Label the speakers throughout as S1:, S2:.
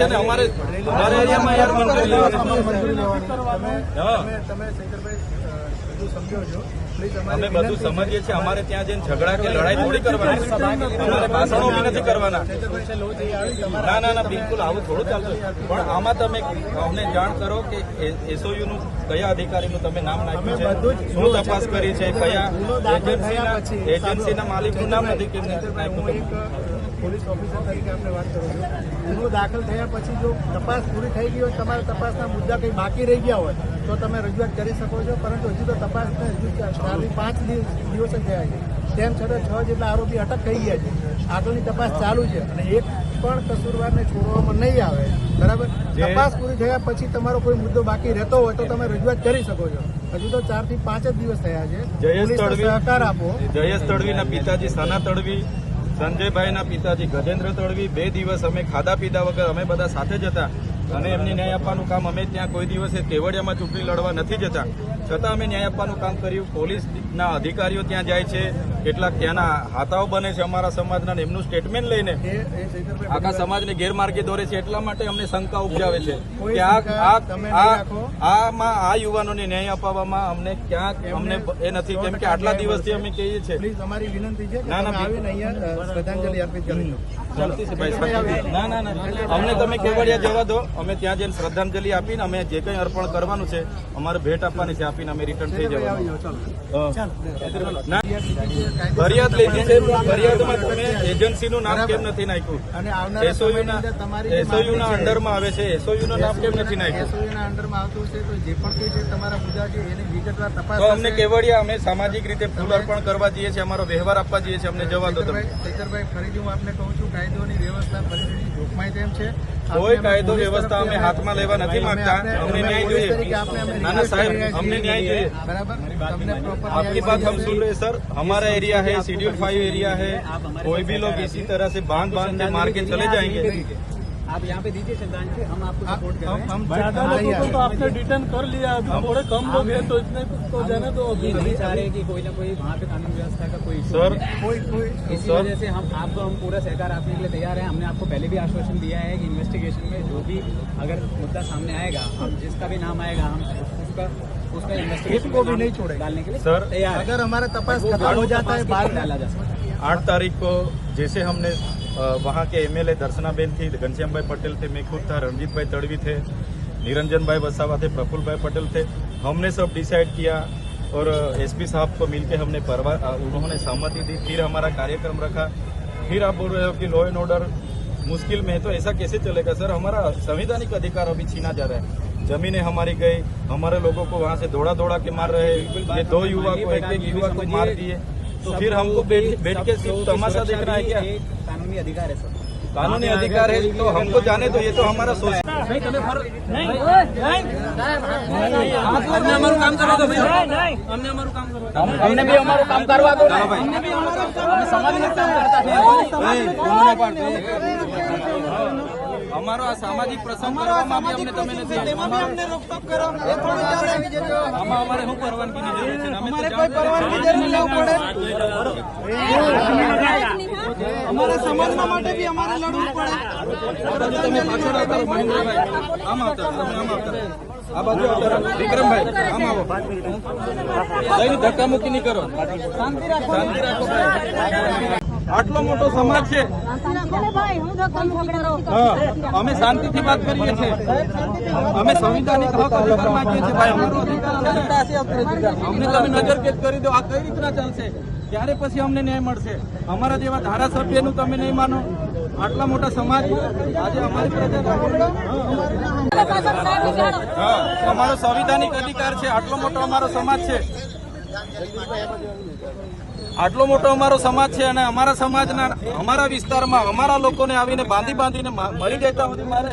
S1: છે ને અમારે અમારા એરિયામાં યાર મંજૂરી લેવાની અમે બધું સમજીએ છીએ. અમારે ત્યાં જઈને ઝઘડા કે લડાઈ થોડી કરવાની અમારે ભાષણો બી નથી કરવાના. ના ના ના બિલકુલ આવું થોડું ચાલતું પણ આમાં તમે અમને જાણ કરો કે એસઓયુ નું કયા અધિકારીનું તમે નામ નાખ્યું છે? શું તપાસ કરી છે? કયા એજન્સીના એજન્સીના માલિકનું નામ નથી નાખ્યું?
S2: પોલીસ ઓફિસર તરીકે આપણે વાત કરો છો. ગુનો દાખલ થયા પછી જો તપાસ પૂરી થઈ ગઈ હોય તમારા તપાસના મુદ્દા કંઈ બાકી રહી ગયા હોય તો તમે રજૂઆત કરી શકો છો. પરંતુ હજુ તો તપાસને હજુ ચારથી પાંચ દિવસ જ થયા છે. તેમ છતાં છ જેટલા આરોપી અટક થઈ ગયા છે. આગળની તપાસ ચાલુ છે અને એક પણ કસૂરવારને છોડવામાં નહીં આવે. બરાબર? તપાસ પૂરી થયા પછી તમારો કોઈ મુદ્દો બાકી રહેતો હોય તો તમે રજૂઆત કરી શકો છો. હજુ તો ચારથી પાંચ જ દિવસ થયા છે.
S1: જયેશ તડવી
S2: સહકાર આપો.
S1: જયેશ તડવીના પિતાજી સના તડવી સંજયભાઈના પિતાજી ગજેન્દ્ર તળવી બે દિવસ અમે ખાધા પીધા વગર અમે બધા સાથે જ હતા. અને એમને ન્યાય આપવાનું કામ અમે ત્યાં કોઈ દિવસે કેવડિયામાં ચૂંટણી લડવા નથી જતા. છતાં અમે ન્યાય આપવાનું કામ કર્યું. પોલીસના અધિકારીઓ ત્યાં જાય છે. કેટલાક ત્યાંના હાથાઓ બને છે અમારા સમાજના એમનું સ્ટેટમેન્ટ લઈને. આખા સમાજને ગેરમાર્ગે દોરે છે એટલા માટે અમને શંકા ઉપજાવે છે કે. આમાં આ યુવાનોને ન્યાય અપાવવામાં અમને ક્યાંક અમને એ નથી કેમ કે આટલા દિવસથી અમે કહીએ છીએ.
S2: અમારી વિનંતી છે
S1: ના, ના,
S2: આવીને અહીંયા શ્રદ્ધાંજલિ અર્પિત કરી દો
S1: છે ભાઈ શાંતિથી. ના ના ના. અમને તમે કેવડિયા જવા દો. અમે ત્યાં જઈને શ્રદ્ધાંજલિ આપીને અમે જે કંઈ અર્પણ કરવાનું છે અમારે ભેટ આપવાની છે આપીને અમે રિટર્ન થઈ જવાનું. ફરિયાદ લીધી છે ફરિયાદમાં તમે એજન્સીનું નામ કેમ નથી નાખ્યું? એસઓયુના એસઓયુના અંડરમાં આવે છે એસઓયુનું નામ કેમ નથી નાખ્યું?
S2: SOU ના અંડરમાં આવતું છે તો જે પણ કંઈ છે તમારા મુદ્દા છે એની વિગતવાર તપાસ
S1: તો અમને કેવડિયા અમે સામાજિક રીતે ફૂલ અર્પણ કરવા જઈએ છીએ અમારો વ્યવહાર આપવા જઈએ છીએ અમને જવા દો તમે.
S2: ફરીથી હું આપને કહું છું કાયદોની વ્યવસ્થા ફરીથી જોખમાય તેમ છે
S1: કોઈ
S2: આપને
S1: કાયદો
S2: પોલીસ
S1: વ્યવસ્થા અમે
S2: તરફથી
S1: હાથમાં લેવા નથી
S2: અમે
S1: માંગતા
S2: આપને-
S1: અમને
S2: અમે
S1: ન્યાય
S2: પોલીસ
S1: જોઈએ
S2: તરીકે આપને અમે
S1: ના ના
S2: request
S1: સાહેબ
S2: કરી રહ્યા
S1: અમને
S2: છીએ.
S1: ન્યાય જોઈએ
S2: बराबर તમને प्रॉपर
S1: आपकी बात हम सुन रहे हैं सर हमारा एरिया है शेड्यूल फाइव एरिया है कोई भी लोग इसी तरह से बांध बांध के मार के चले जाएंगे
S3: आप यहाँ पे दीजिए श्रद्धांजलि हम आपको सपोर्ट कर रहे हैं।
S2: हम
S4: ज़्यादा लोगों को तो आपने डिटेन कर लिया अभी थोड़े कम लोग हैं तो इतने तो जाने दो अभी।
S3: नहीं चाह रहे कि कोई ना कोई वहाँ पे कानून व्यवस्था का कोई
S1: सर
S2: कोई कोई
S3: इसी वजह से हम आपको हम पूरा सहकार आपने के लिए तैयार है। हमने आपको पहले भी आश्वासन दिया है कि इन्वेस्टिगेशन में जो भी अगर मुद्दा सामने आएगा हम जिसका भी नाम आएगा हम उसका उसका इन्वेस्टिगेशन
S2: को भी नहीं छोड़ेंगे।
S3: डालने के लिए
S1: सर
S3: तैयार
S2: अगर हमारा तपास खत्म हो जाता है बाद
S3: डाला जा सकता है।
S1: आठ तारीख को जैसे हमने वहाँ के एमएलए दर्शनाबेन थी घनश्याम भाई पटेल थे मैं खुद था रणजीत भाई तड़वी थे निरंजन भाई वसावा थे प्रफुल्ल भाई पटेल थे। हमने सब डिसाइड किया और एसपी साहब को मिलके हमने परवा उन्होंने सहमति दी फिर हमारा कार्यक्रम रखा। फिर आप बोल रहे हो कि लॉ एंड ऑर्डर मुश्किल में है तो ऐसा कैसे चलेगा? सर हमारा संवैधानिक अधिकार अभी छीना जा रहा है। जमीनें हमारी गई हमारे लोगों को वहाँ से दौड़ा दौड़ा के मार रहे हैं। ये दो युवा को एक एक युवा को मार दिए। तो फिर हमको बैठ के सिर्फ़ तमाशा देखना है क्या?
S3: कानूनी अधिकार है सर
S1: कानूनी अधिकार है तो हमको जाने दो ये तो हमारा सोच
S4: અમને અમારું કામ કરવા દો ભાઈ અમને અમારું કામ કરવા દો
S3: हमने भी हमारा काम करवा दो हम समाज में काम करता है
S1: અમારો આ સામાજિક પ્રસંગ કરવામાં અમને તમે નથી
S4: અમને રોકટોક કરો. એ થોડું ચાલે
S1: આમાં અમારે શું પરવાનગીની જરૂર છે?
S4: અમારે કોઈ પરવાનગી જરૂર લેવું પડે. અમારે સમાજના માટે બી અમારે લડવું પડે.
S1: તમે પાછળ આવતા મહેન્દ્રભાઈ આમ આવતા આમ આવતા આ બાજુ વિક્રમભાઈ આમ આવો. ધક્કા મુક્કી નહીં કરો.
S4: શાંતિ રાખો.
S1: શાંતિ રાખો ભાઈ. આટલો મોટો સમાજ છે. અમે શાંતિથી વાત કરીએ છીએ. અમે સંવિધાનિક હક અધિકાર માંગીએ છીએ. ભાઈ, અમારો અધિકાર અમને તમે નજર કેદ કરી દો. આ કઈ રીતના ચાલશે? ત્યારે પછી અમને ન્યાય મળશે? અમારા જેવા ધારાસભ્યનું તમે નહીં માનો? આટલા મોટા સમાજ આજે અમારી પ્રજા અમારો સંવિધાનિક અધિકાર છે. આટલો મોટો અમારો સમાજ છે. આટલો મોટો અમારો સમાજ છે અને અમારા સમાજના, અમારા વિસ્તારમાં અમારા લોકોને આવીને બાંધી બાંધીને મરી જતા સુધી મારે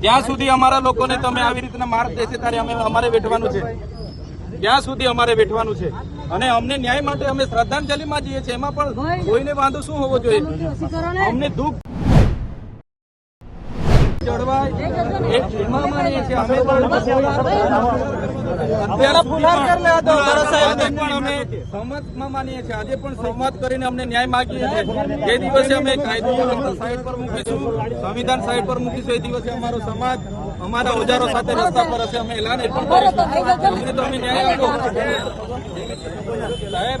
S1: ત્યાં સુધી અમારા લોકોને તમે આવી રીતના માર દેશે ત્યારે અમે અમારે વેઠવાનું છે. ત્યાં સુધી અમારે વેઠવાનું છે. અને અમને ન્યાય માટે અમે શ્રદ્ધાંજલિમાં જઈએ છીએ. એમાં પણ કોઈને વાંધો શું હોવો જોઈએ? અમને દુઃખ જળવાય માનીએ છીએ અમે અત્યારે ફુલાર કર લે દો. આજે પણ અમે સંમતમાં માનીએ છીએ. આજે પણ સંમત કરીને અમને ન્યાય માગીએ છીએ. જે દિવસે અમે કાયદો સાઈડ પર મૂકીશું સંવિધાન સાઈડ પર મૂકીશું એ દિવસે અમારો સમાજ અમારા ઓજારો સાથે રસ્તા પર હશે. અમે એલાન પણ કરીશું. અમને તમે ન્યાય આપો. સાહેબ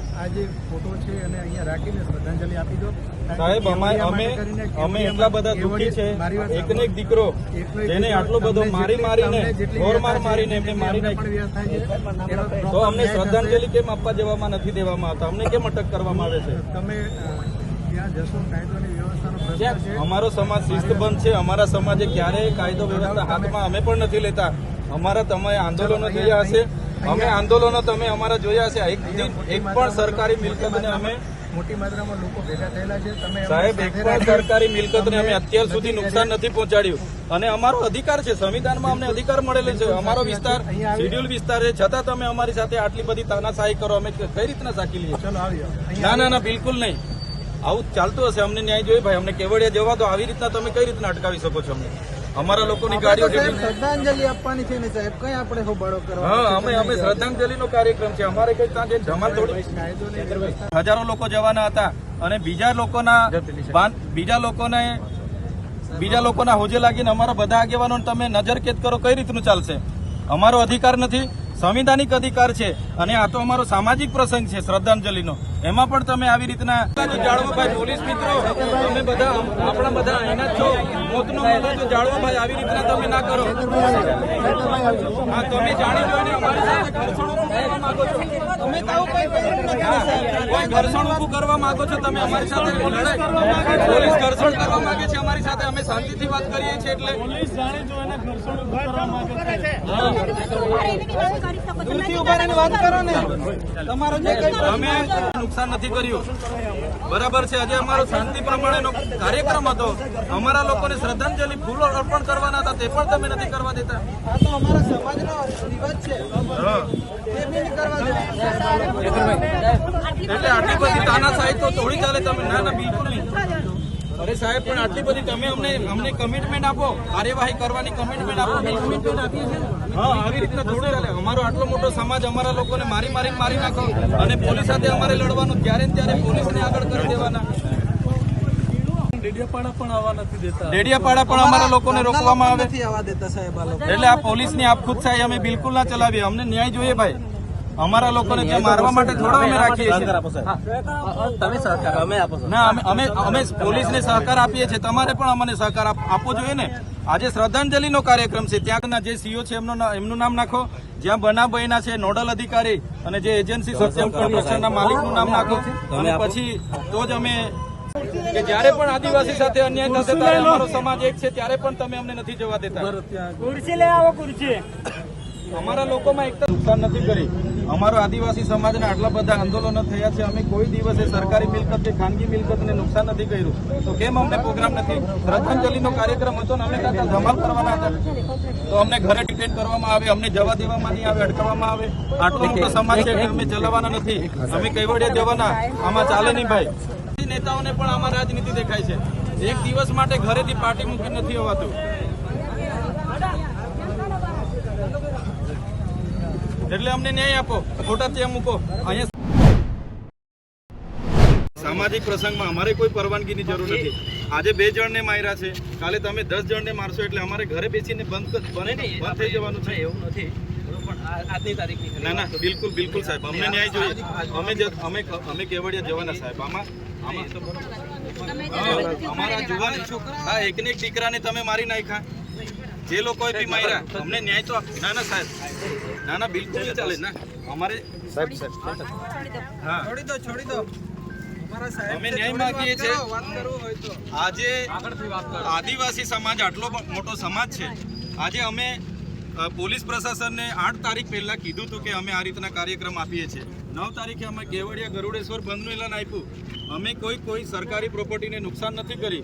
S2: આ જે ફોટો છે અને અહીંયા રાખીને શ્રદ્ધાંજલિ આપી દો.
S1: સાહેબ અમારે અમે અમે એટલા બધા દુઃખી છે. એક ને એક દીકરો જેને આટલો બધો મારી મારીને ઢોર માર મારીને એમને મારી તો અમને શ્રદ્ધાંજલિ કેમ આપવા જવામાં નથી દેવામાં આવતા? અમને કેમ અટક કરવામાં આવે છે?
S2: તમે અ, ત્યાં જશો કાયદોની વ્યવસ્થાનો પ્રશ્ન છે.
S1: અમારો સમાજ શિસ્તબંધ છે. અમારા સમાજે ક્યારેય કાયદો વ્યવસ્થા હાથમાં અમે પણ નથી લેતા. અમારા તમે આંદોલનો થયા હશે. અમે આંદોલનો તમે અમારા જોયા છે. એક એક પણ સરકારી મિલકતને અમે
S2: મોટી માત્રામાં લોકો ભેગા થયેલા છે. તમે
S1: સાહેબ એક પણ
S2: સરકારી
S1: સરકારી મિલકતને અમે અત્યાર સુધી નુકસાન નથી પહોંચાડ્યું. અને અમારો અધિકાર છે. સંવિધાનમાં અમને અધિકાર મળેલો છે. અમારો વિસ્તાર શેડ્યુલ વિસ્તાર છે. છતાં તમે અમારી સાથે આટલી બધી તાનાશાહી કરો. અમે કઈ રીતના સાકી લઈએ? ના ના ના બિલકુલ નહીં. આવું ચાલતું હશે. અમને ન્યાય જોઈએ. ભાઈ અમને કેવડિયા જવા દો. આવી રીતના તમે કઈ રીતના અટકાવી શકો છો અમને? અમારા લોકોની ગાડીઓ
S2: શ્રદ્ધાંજલિ આપવાની છે ને સાહેબ. કઈ આપણે હોબાળો
S1: હા અમે અમે શ્રદ્ધાંજલિનો કાર્યક્રમ છે. અમારે કઈ ત્યાં ધમાલ થોડી હજારો લોકો જવાના હતા અને બીજા લોકોના બીજા લોકોને બીજા લોકોના હોજે લાગીને અમારા બધા આગેવાનો તમે નજરકેદ કરો કઈ રીતનું ચાલશે? અમારો અધિકાર નથી સંવિધાનિક અધિકાર છે અને આ તો અમારો સામાજિક પ્રસંગ છે શ્રદ્ધાંજલિનો. એમાં પણ તમે આવી રીતના જાળવાભાઈ પોલીસ મિત્રો તમે બધા આપણા બધા એના જ છો. મોતનો મોતો તો જાળવાભાઈ આવી રીતના તમે ના કરો. હા તમે જાણી જોઈને અમારી સાથે ઘર્ષણ માંગો છો. તમે તો કઈ ઘર્ષણ ઊભું કરવા માંગો છો તમે અમારી સાથે લડાઈ. પોલીસ ઘર્ષણ કરવા માંગે છે અમારી સાથે અમે શાંતિથી વાત કરીએ છીએ એટલે.
S5: પોલીસ જાણી જોઈને ઘર્ષણ ઉભું કરવા માંગે છે.
S1: ઊભા રહીને વાત કરો ને. તમારો જે કઈ અમે નુકસાન નથી કર્યું. બરાબર છે આજે અમારો શાંતિ પ્રમાણેનો કાર્યક્રમ હતો. અમારા લોકોને શ્રદ્ધાંજલિ ફૂલો અર્પણ કરવાના હતા તે પણ તમે નથી કરવા દેતા.
S2: આ તો અમારા સમાજનો રિવાજ છે.
S1: એટલે આટલી બધી તાનાશાહી તો થોડી ચાલે તમે ના ના બિલકુલ અરે સાહેબ પણ આટલી બધી તમે અમને અમને કમિટમેન્ટ આપો. કાર્યવાહી કરવાની કમિટમેન્ટ આપો. કમિટમેન્ટ આપીએ છીએ હા આવી રીતના થોડું ચાલે. અમારો આટલો મોટો સમાજ અમારા લોકોને મારી મારી મારી નાખો. અને પોલીસ સાથે અમારે લડવાનું ત્યારે ને ત્યારે પોલીસને આગળ કરી દેવાના.
S5: ડેડિયાપાડા પણ આવવા નથી દેતા.
S1: ડેડિયાપાડા પણ અમારા લોકોને રોકવામાં આવે.
S2: નથી આવવા દેતા સાહેબ
S1: એટલે આ પોલીસની આપખુદશાહી અમે બિલકુલ ના ચલાવીએ. અમને ન્યાય જોઈએ ભાઈ. અમારા લોકોને ત્યાં મારવા માટે થોડા અમે રાખીએ છીએ.
S4: તમે સહકાર અમે આપો
S1: ના અમે અમે પોલીસને સહકાર આપીએ છીએ. તમારે પણ અમને સહકાર આપ- આપવો જોઈએ ને. આજે શ્રદ્ધાંજલિનો કાર્યક્રમ છે. ત્યાંના જે સીઓ છે એમનું એમનું નામ નાખો. જ્યાં બનાવ બન્યા છે નોડલ અધિકારી અને જે એજન્સી સત્યમ કોર્પોરેશનના માલિકનું નામ નાખો. અને પછી તો જ અમે કે જ્યારે પણ આદિવાસી સાથે અન્યાય થશે ત્યારે અમારો સમાજ એક છે ત્યારે પણ તમે અમને નથી જવા દેતા.
S5: ખુરશી લઈ આવો ખુરશી
S1: અમારા લોકોમાં એકતા નુકસાન નથી કરી. અમારો આદિવાસી સમાજના આટલા બધા આંદોલનો થયા છે અમે કોઈ દિવસે સરકારી મિલકત કે ખાનગી મિલકતને નુકસાન નથી કર્યું. તો કેમ અમને પ્રોગ્રામ નથી? શ્રદ્ધાંજલિનો કાર્યક્રમ હતો ને અમે ત્યાં ધમાલ કરવાના હતા. તો અમને ઘરે ડિટેન કરવામાં આવે અમને જવા દેવામાં નહીં આવે અટકાવવામાં આવે. આટલો મોટો સમાજ છે અમે ચલાવવાના નથી. અમે કેવડિયા જવાના. આમાં ચાલે નહીં ભાઈ. નેતાઓને પણ આમાં રાજનીતિ દેખાય છે. એક દિવસ માટે ઘરેથી પાર્ટી મૂકી નથી હોવાતું. એટલે અમને ન્યાય આપો. ખોટા ત્યાં મૂકો અહીંયા સામાજિક પ્રસંગમાં અમારે કોઈ પરવાનગીની જરૂર નથી. આજે બે જણને માર્યા છે. કાલે તમે દસ જણને મારશો એટલે અમારે ઘરે બેસીને બંધ બને નહીં બંધ થઈ જવાનું છે.
S4: એવું નથી. પણ આજની તારીખની
S1: ના ના બિલકુલ બિલકુલ સાહેબ. અમને ન્યાય જોઈએ. અમે અમે અમે કેવડિયા જવાના સાહેબ. આમાં આમાં અમારા જુવાન આ એકને એક દીકરાને તમે મારી નાખ્યા. જે લોકોએ બી માર્યા અમને ન્યાય તો ના ના સાહેબ. ના ના બિલકુલ નહીં ચાલે. ના અમારે
S3: સાહેબ સાહેબ
S1: હા.
S4: છોડી દો છોડી દો.
S1: અમે ન્યાય માંગીએ છીએ. આજે આદિવાસી સમાજ આટલો મોટો સમાજ છે. આજે અમે પોલીસ પ્રશાસનને આઠ તારીખ પહેલા કીધું હતું કે અમે આ રીતના કાર્યક્રમ આપીએ છીએ. નવ તારીખે અમે કેવડિયા ગરુડેશ્વર બંધનું એલાન આપ્યું. અમે કોઈ કોઈ સરકારી પ્રોપર્ટીને નુકસાન નથી કરી.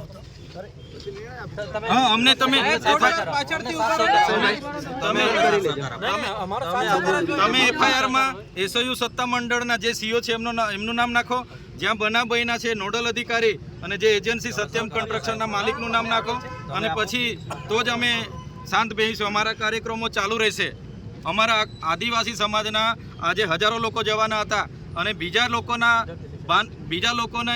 S1: હા અમને તમે તમે તમે એફઆઈઆરમાં એસઓયુ સત્તા મંડળના જે સીઓ છે એમનું એમનું નામ નાખો. જ્યાં બનાવ બન્યા છે નોડલ અધિકારી અને જે એજન્સી સત્યમ કન્સ્ટ્રક્શનના માલિકનું નામ નાખો. અને પછી તો જ અમે શાંત બેસીશું અમારા કાર્યક્રમો ચાલુ રહેશે. અમારા આદિવાસી સમાજના આજે હજારો લોકો જવાના હતા. અને બીજા લોકોના બીજા લોકોને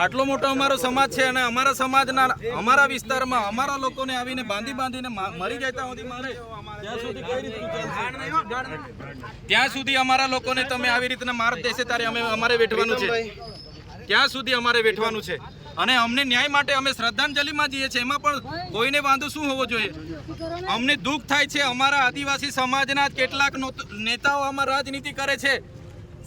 S1: આટલો મોટો અમારો સમાજ છે અને અમારા સમાજના અમારા વિસ્તારમાં અમારા લોકોને આવીને બાંધી બાંધીને મરી જાય ત્યાં સુધી મારે ત્યાં સુધી કઈ રીતે ત્યાં સુધી અમારા લોકોને તમે આવી રીતના માર દેશે ત્યારે અમે અમારે વેઠવાનું છે. ત્યાં સુધી અમારે વેઠવાનું છે. અને અમને ન્યાય માટે અમે શ્રદ્ધાંજલિમાં જઈએ છીએ. એમાં પણ કોઈને વાંધો શું હોવો જોઈએ? અમને દુઃખ થાય છે. અમારા આદિવાસી સમાજના કેટલાક નેતાઓ આમાં રાજનીતિ કરે છે.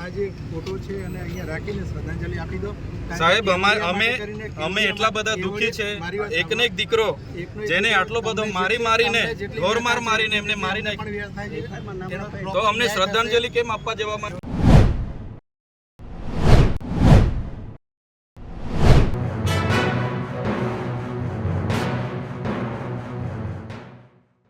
S2: આ જે ફોટો છે અને અહીંયા રાખીને શ્રદ્ધાંજલિ આપી દો.
S1: સાહેબ
S2: અમારે
S1: અમે અમે એટલા બધા દુઃખી છે. એકને એક દીકરો જેને આટલો બધો મારી મારીને
S2: તમને
S1: ઢોર માર મારીને એમને મારી.
S2: એનો
S1: તો અમને શ્રદ્ધાંજલિ કેમ આપવા જવામાં